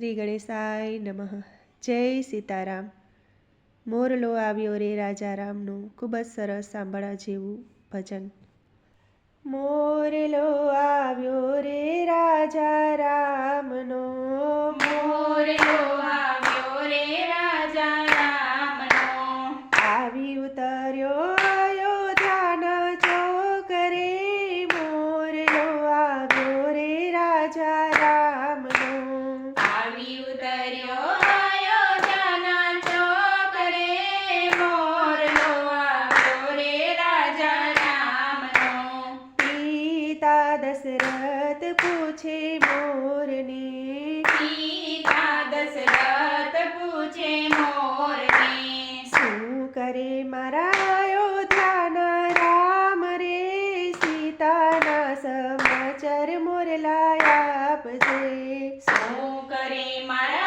શ્રી ગણેશાય નમઃ. જય સીતારામ. મોરલો આવ્યો રે રાજા રામનું ખૂબ જ સરસ સાંભળવા જેવું ભજન. મોરલો આવ્યો રે રાજા રામનો મોરલો આવ્યો રે રાજા રામનો આવી ઉતર્યો અયોધ્યાના ચોક રે મોરલો આવ્યો રે રાજા રામનો આવી ઉતર્યો અયોધ્યાના ચોક રે મોરલો આવ્યો રે રાજા રામનો પિતા દશરથ પૂછે મોરને. સીતા દશરથ પૂછે મોરને. શું કરે મારા અયોધ્યાના રામ રે? સીતાના સમાચાર મોરલા આપજે. શું કરે મારા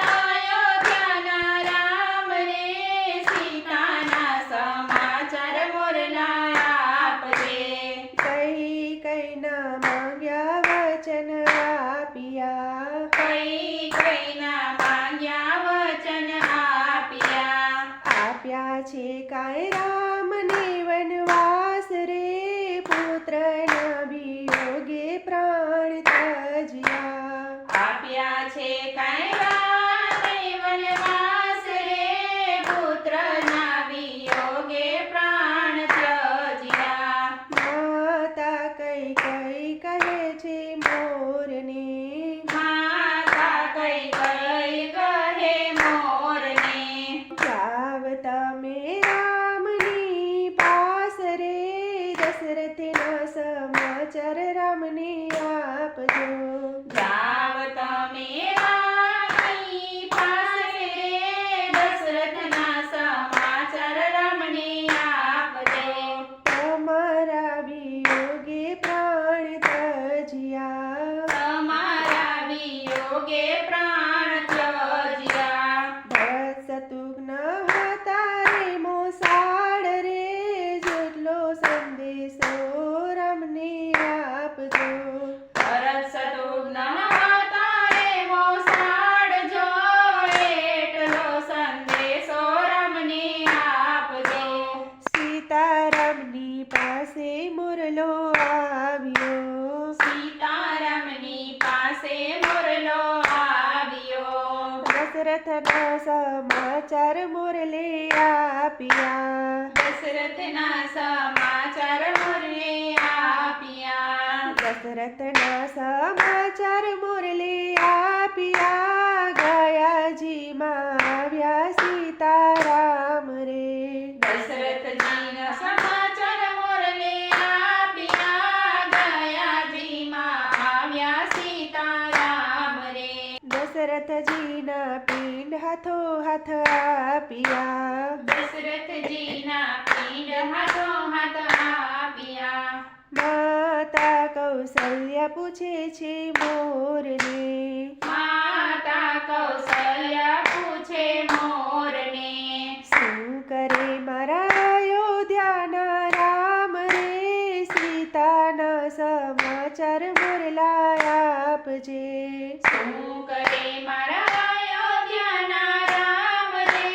સમાચાર મુરલે આપ્યા દશરથના સમાચાર મોરલે આપ્યા દશરથના સમાચાર મુરલે આપ્યા ગયાજીમાં આવ્યા સીતારામ રે દશરથજીના સમાચાર મોરલે આપ્યા ગયાજીમાં આવ્યા સીતારામ રે દશરથજીના પિંડ હાથો હાથ આપ્યા. દશરથજીના પિંડ હાથો હાથ આપ્યા. માતા કૌશલ્યા પૂછે છે મોરને. માતા કૌશલ્યા પૂછે મોરને. શું કરે મારા અયોધ્યાના રામ રે? સીતાના સમાચાર મોરલા આપજે. શું કરે મારા અયોધ્યાના રામ રે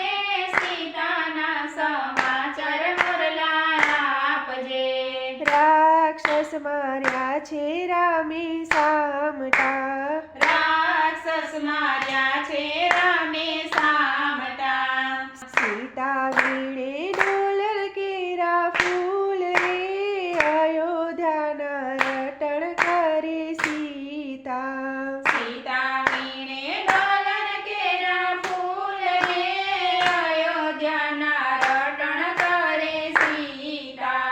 સીતાના સમાચાર મોરલા આપજે. રાક્ષસ માર્યા છે રામે સામતા રાક્ષસ માર્યા છે રામે સામતા સીતા વીણે ડોલર કેરા ફૂલ રે અયોધ્યાના રટણ કરે સીતા સીતા વીણે ડોલર કેરા ફૂલ રે અયોધ્યાના રટણ કરે સીતા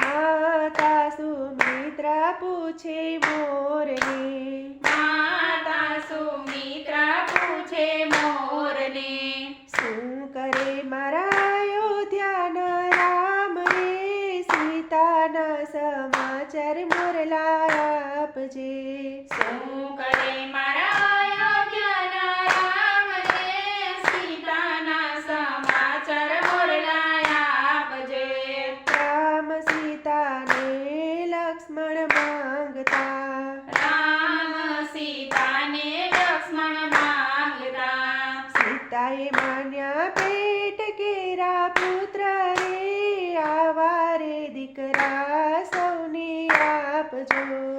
માતા સુમિત્રા પૂછે મોરને. માતા સુમિત્રા પૂછે મોરને. શું કરે મારા અયોધ્યાના રામ રે સીતાના સમાચાર મોરલા આપજે. શું કરે મારા માતાએ માન્યા પેટ કેરા પુત્ર રે આવા રે દીકરા સૌને આપજો.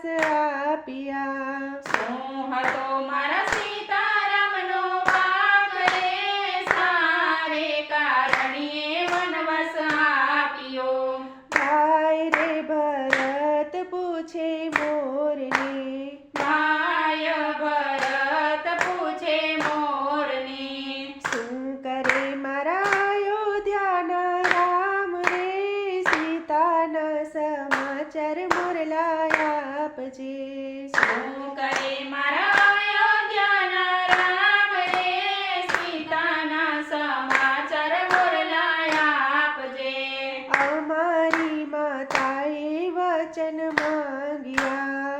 આસ આપ્યા. શું હતો મારા આપજે શું કરે મારા અયોધ્યાના રામ રે સીતાના સમાચાર બોરલાયા આપજે. અમારી માતાએ વચન માંગ્યા.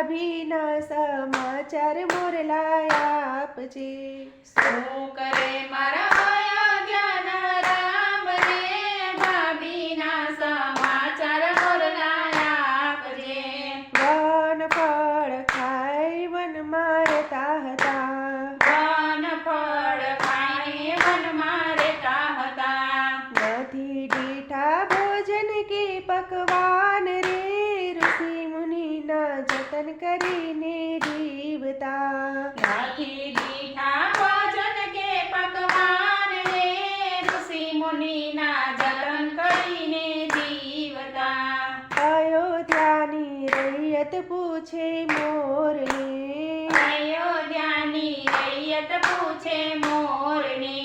ડાભીના સમાચાર મોરલા આપજે. શું કરે મારા માયા જ્ઞાના રામ રે? ડાભીના સમાચાર મોરલા આપજે. વન ફળ ખાઈ વન મારતા હતા. વન ફળ ખાઈ નથી દીઠા ભોજન કે પકવાન રે? ભજન કરીને જીવતા. નથી દીઠા ભજન કે પકવાન ને ઋષિ મુનિના જતન કરીને જીવતા. અયોધ્યાની રૈયત પૂછે મોરને. અયોધ્યાની રૈયત પૂછે મોરને.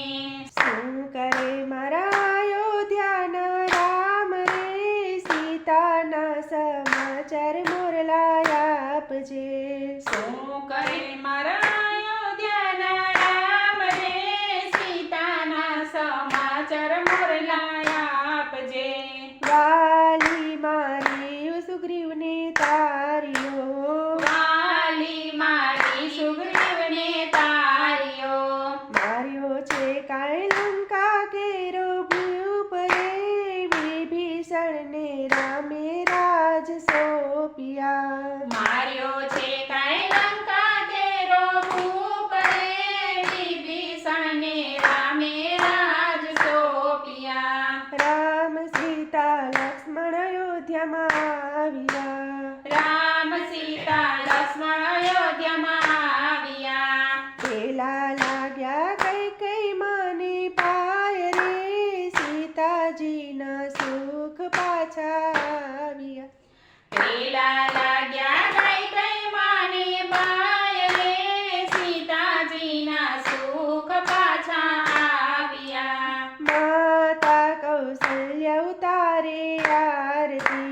મેલા લાગ્યા કઈ કઈ માને પાય રે? સીતાજીના સુખ પાછા આવ્યા મેલા લાગ્યા કઈ કઈ મને પાય રે? સીતાજીના સુખ પાછા આવ્યા માતા કૌશલ્ય ઉતારે આરતી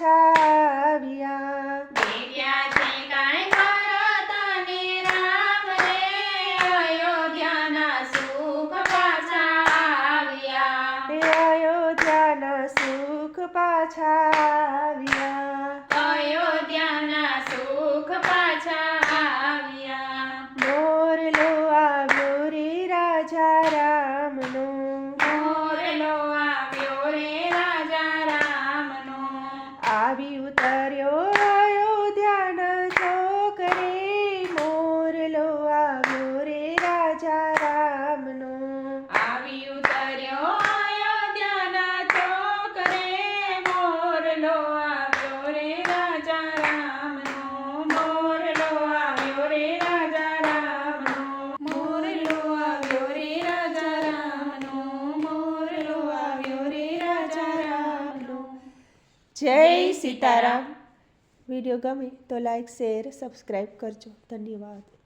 પાછા આવ્યા. પાછા આવ્યા અયોધ્યાના સુખ પાછા આવ્યા મોરલો આવ્યો રે રાજા રામનો સીતારામ વીડિયો ગમે તો લાઈક શેર સબસ્ક્રાઈબ કરજો. ધન્યવાદ.